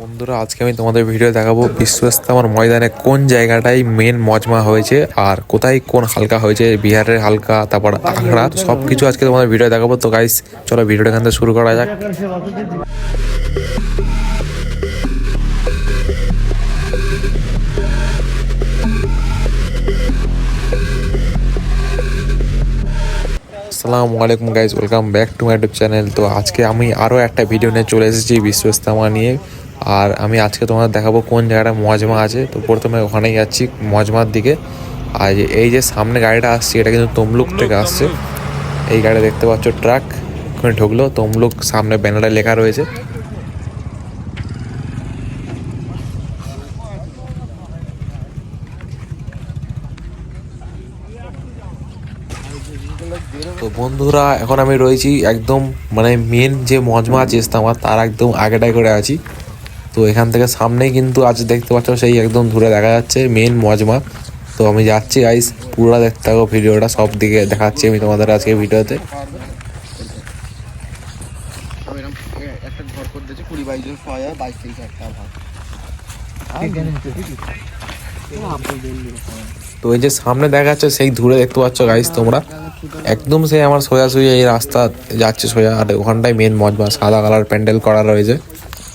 বন্ধুরা, আজকে আমি তোমাদের ভিডিও দেখাবো বিশ্ব ইস্তেমার ময়দানে কোন জায়গাটায় মেন মজমা হয়েছে আর কোথায় কোন হালকা হয়েছে, বিহারের হালকা, তারপর আখড়া সব কিছু আজকে তোমাদের ভিডিও দেখাবো। তো গাইস চলো ভিডিওটা এখান থেকে শুরু করা যাক। আসসালামু আলাইকুম guys welcome back to my YouTube channel তো আজকে আমি আরও একটা ভিডিও নিয়ে চলে এসেছি বিশ্ব ইস্তেমা নিয়ে। আর আমি আজকে তোমাদের দেখাবো কোন জায়গাটা মজমা আছে। তো প্রথমে ওখানেই যাচ্ছি মজমার দিকে। আর এই যে সামনে গাড়িটা আসছে, এটা কিন্তু তমলুক থেকে আসছে। এই গাড়ি দেখতে পাচ্ছ, ট্রাক। ওখানে ঢুকলো, তমলুক, সামনে ব্যানারে লেখা রয়েছে। তো বন্ধুরা, এখন আমি রয়েছি একদম মানে মেন যে মজমা আছে ইস্তামা তার একদম আগেটাই করে আছি। তো এখান থেকে সামনেই কিন্তু আজ দেখতে পাচ্ছ সেই একদম দূরে দেখা যাচ্ছে মেন মজমা। তো আমি যাচ্ছি গাইস পুরো দেখতে থাকো ভিডিওটা সব দিকে দেখাচ্ছি আমি তোমাদের আজকে ভিডিওতে। তো এই যে সামনে দেখা যাচ্ছে সেই দূরে দেখতে পাচ্ছ গাইস তোমরা। একদম সেই আমার সোজাসুজি এই রাস্তা যাচ্ছে সোজা আর ওখানটাই মেন মজমা সাদা কালার প্যান্ডেল করা রয়েছে।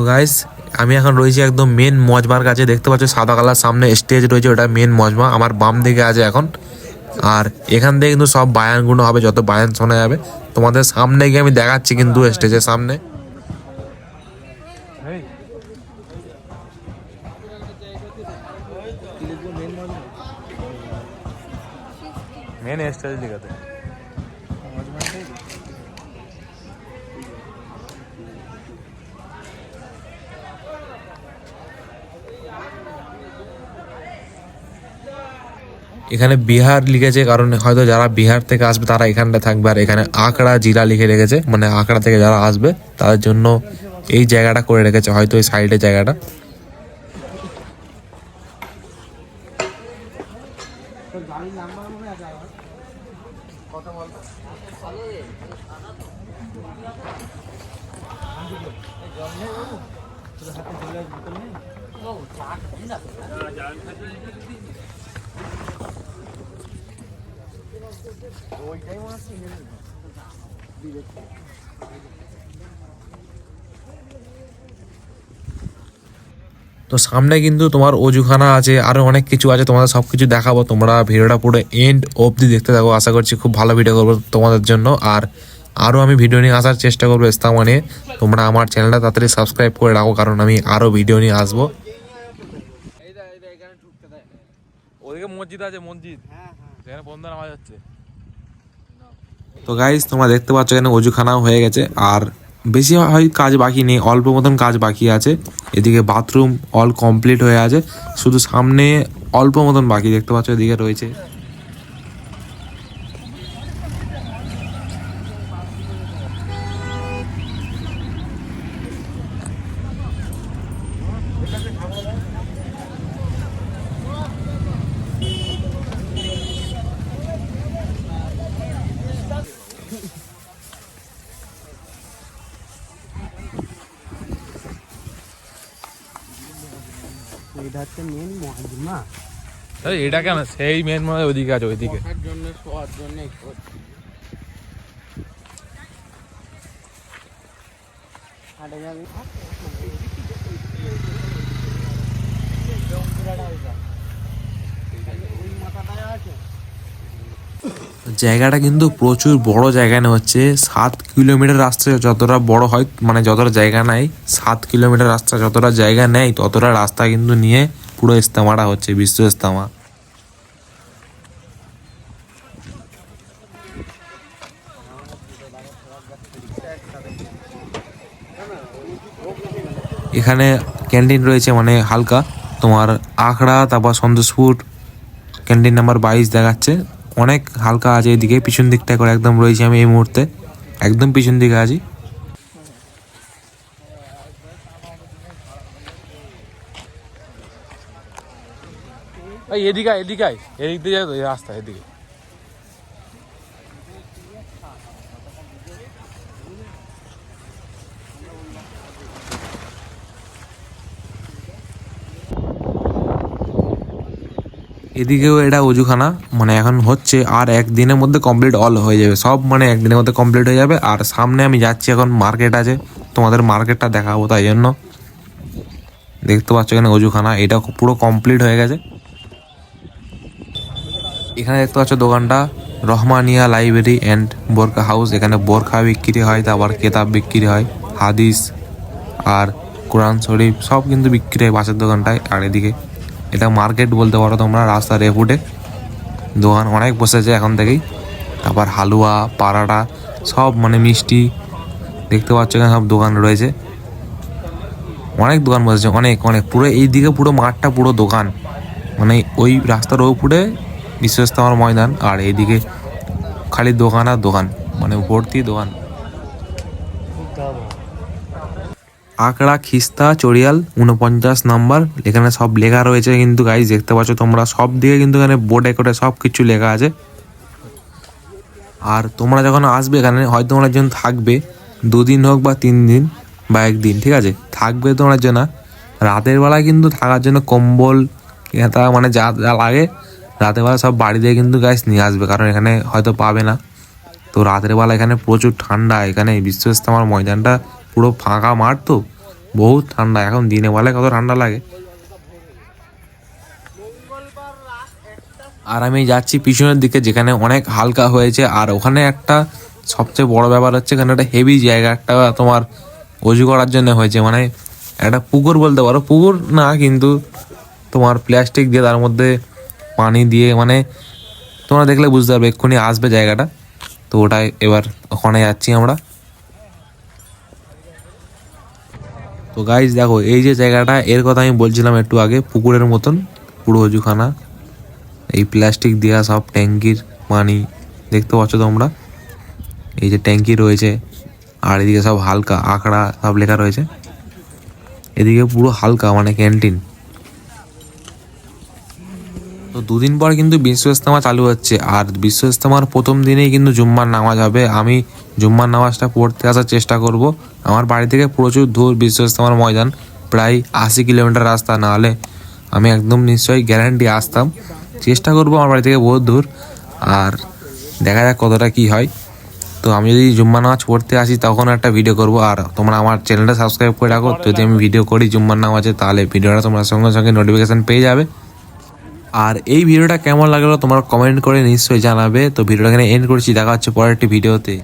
তো গাইস আমি এখন রয়েছি একদম মেন মজমার কাছে। দেখতে পাচ্ছ সাদা কালার, সামনে স্টেজ রয়েছে, ওটা মেন মজমা। আমার বাম দিকে আছে এখন। আর এখান থেকে কিন্তু সব বায়ানগুলো হবে, যত বায়ান শোনা যাবে। তোমাদের সামনে গিয়ে আমি দেখাচ্ছি কিন্তু স্টেজের সামনে। মেন স্টেজ দিকে এখানে বিহার লিখেছে, কারণ হয়তো যারা বিহার থেকে আসবে তারা এখানটা থাকবে, আর এখানে আঁকড়া জিরা লিখে রেখেছে মানে আঁকড়া থেকে যারা আসবে তাদের জন্য এই জায়গাটা করে রেখেছে, হয়তো এই সাইডের জায়গাটা। মনে তো সামনে কিন্তু তোমার অজুখানা আছে আরও অনেক কিছু আছে তোমাদের সব কিছু দেখাবো। তোমরা ভিডিওটা পুরো এন্ড অবধি দেখতে থাকো। আশা করছি খুব ভালো ভিডিও করব তোমাদের জন্য। আর আরও আমি ভিডিও নিয়ে আসার চেষ্টা করব ইস্তামা নিয়ে তোমরা আমার চ্যানেলটা তাড়াতাড়ি সাবস্ক্রাইব করে রাখো কারণ আমি আরও ভিডিও নিয়ে আসব। ওদিকে মসজিদ আছে মসজিদ। হ্যাঁ। তো গাইজ তোমরা দেখতে পাচ্ছ এখানে অজুখানাও হয়ে গেছে। আর বেশি হয় কাজ বাকি নেই, অল্প মতন কাজ বাকি আছে। এদিকে বাথরুম অল কমপ্লিট হয়ে আছে। শুধু সামনে অল্প মতন বাকি, দেখতে পাচ্ছ এদিকে রয়েছে। হচ্ছে মেন এই এটা কেন সেই মেন মানে ওইদিকে আছে ওইদিকে জন্য শোয়ার জন্য ওই মাথাটায় আছে জায়গাটা কিন্তু প্রচুর বড় জায়গা নেওয়া হচ্ছে সাত কিলোমিটার রাস্তা যতটা বড় হয় মানে যতটা জায়গা নেয় সাত কিলোমিটার রাস্তা যতটা জায়গা নেয় ততটা রাস্তা কিন্তু নিয়ে পুরো ইস্তেমাটা হচ্ছে, বিশ্ব ইস্তেমা। এখানে ক্যান্টিন রয়েছে মানে হালকা, তোমার আখড়া, তারপর সন্তোষপুর, ক্যান্টিন নাম্বার বাইশ দেখাচ্ছে। অনেক হালকা আছে এদিকে, পিছন দিকটা করে একদম রয়েছি আমি এই মুহূর্তে। একদম পিছন দিকে আছি। এদিকে এদিকে এদিক দিয়ে রাস্তা, এদিকে। এদিকেও এটা অজুখানা মানে এখন হচ্ছে আর একদিনের মধ্যে কমপ্লিট অল হয়ে যাবে। সব মানে একদিনের মধ্যে কমপ্লিট হয়ে যাবে। আর সামনে আমি যাচ্ছি এখন মার্কেট আছে, তোমাদের মার্কেটটা দেখাবো তাই জন্য। দেখতে পাচ্ছ এখানে অজুখানা এটা পুরো কমপ্লিট হয়ে গেছে। এখানে দেখতে পাচ্ছ দোকানটা, রহমানিয়া লাইব্রেরি অ্যান্ড বোরকা হাউস এখানে বোরখা বিক্রি হয়, তারপর কেতাব বিক্রি হয়, হাদিস আর কোরআন শরীফ সব কিন্তু বিক্রি হয় বাসের দোকানটায়, আর এদিকে এটা মার্কেট বলতে পারো তোমরা রাস্তার এফুটে দোকান অনেক বসেছে এখন থেকেই। তারপর হালুয়া পারাটা সব মানে মিষ্টি দেখতে পাচ্ছ এখানে সব দোকান রয়েছে। অনেক দোকান বসেছে, অনেক অনেক। পুরো এই দিকে পুরো মাঠটা পুরো দোকান। মানে ওই রাস্তার ওপরে বিশ্বস্তমার ময়দান, আর এইদিকে খালি দোকান আর দোকান। মানে ভর্তি দোকান। আকড়া, খিস্তা, চড়িয়াল, উনপঞ্চাশ নাম্বার, এখানে সব লেখা রয়েছে কিন্তু গাইজ দেখতে পাচ্ছ তোমরা সব দিকে কিন্তু এখানে বোর্ডে করে সব কিছু লেখা আছে। আর তোমরা যখন আসবে এখানে, হয়তো তোমরা একজন থাকবে, দুদিন হোক বা তিন দিন বা একদিন, ঠিক আছে? থাকবে তোমরা জন্য রাতের বেলায় কিন্তু থাকার জন্য কম্বল তা মানে যা যা লাগে, রাতের বেলা সব বাড়ি দিয়ে কিন্তু গাছ নিয়ে আসবে, কারণ এখানে হয়তো পাবে না। তো রাতের বেলা এখানে প্রচুর ঠান্ডা, এখানে বিশ্ব ইস্তেমার ময়দানটা পুরো ফাঁকা মাঠ তো। বহুত ঠান্ডা, এখন দিনে বেলায় কত ঠান্ডা লাগে। আর আমি যাচ্ছি পিছনের দিকে, যেখানে অনেক হালকা হয়েছে। আর ওখানে একটা সবচেয়ে বড় ব্যাপার হচ্ছে, এখানে একটা হেভি জায়গা, একটা তোমার অজু করার জন্য হয়েছে। মানে একটা পুকুর বলতে পারো। পুকুর না, কিন্তু তোমার প্লাস্টিক দিয়ে তার মধ্যে পানি দিয়ে মানে তোমরা দেখলে বুঝতে পারবে এক্ষুনি আসবে জায়গাটা। তো ওটাই এবার ওখানে যাচ্ছি আমরা। তো গাইজ দেখো, এই যে জায়গাটা, এর কথা আমি বলছিলাম একটু আগে, পুকুরের মতন, পুরো অজুখানা। এই প্লাস্টিক দেওয়া সব ট্যাঙ্কির পানি, দেখতে পাচ্ছ তোমরা? এই যে ট্যাঙ্কি রয়েছে, আর এদিকে সব হালকা আঁকড়া সব লেখা রয়েছে। এদিকে পুরো হালকা মানে ক্যান্টিন দুদিন পর কিন্তু বিশ্ব ইস্তেমা চালু হচ্ছে। আর বিশ্ব ইস্তেমার প্রথম দিনেই কিন্তু জুম্মার নামাজ হবে। আমি জুম্মার নামাজটা পড়তে আসার চেষ্টা করব। আমার বাড়ি থেকে প্রচুর দূর বিশ্ব ইস্তেমার ময়দান, প্রায় আশি কিলোমিটার রাস্তা। না হলে আমি একদম নিশ্চয়ই গ্যারান্টি আসতাম। চেষ্টা করব আমার বাড়ি থেকে বহুত দূর। আর দেখা যাক কতটা কি হয়। তো আমি যদি জুম্মা নামাজ পড়তে আসি, তখন একটা ভিডিও করব। আর তোমরা আমার চ্যানেলটা সাবস্ক্রাইব করে রাখো। যদি আমি ভিডিও করি জুম্মার নামাজে, তাহলে ভিডিওটা তোমরা সঙ্গে সঙ্গে নোটিফিকেশান পেয়ে যাবে। আর এই ভিডিওটা কেমন লাগল তোমার কমেন্ট করে নিশ্চয়ই জানাবে। তো ভিডিওটা এখানে এন্ড করছি। দেখা হচ্ছে পরের একটি ভিডিওতে।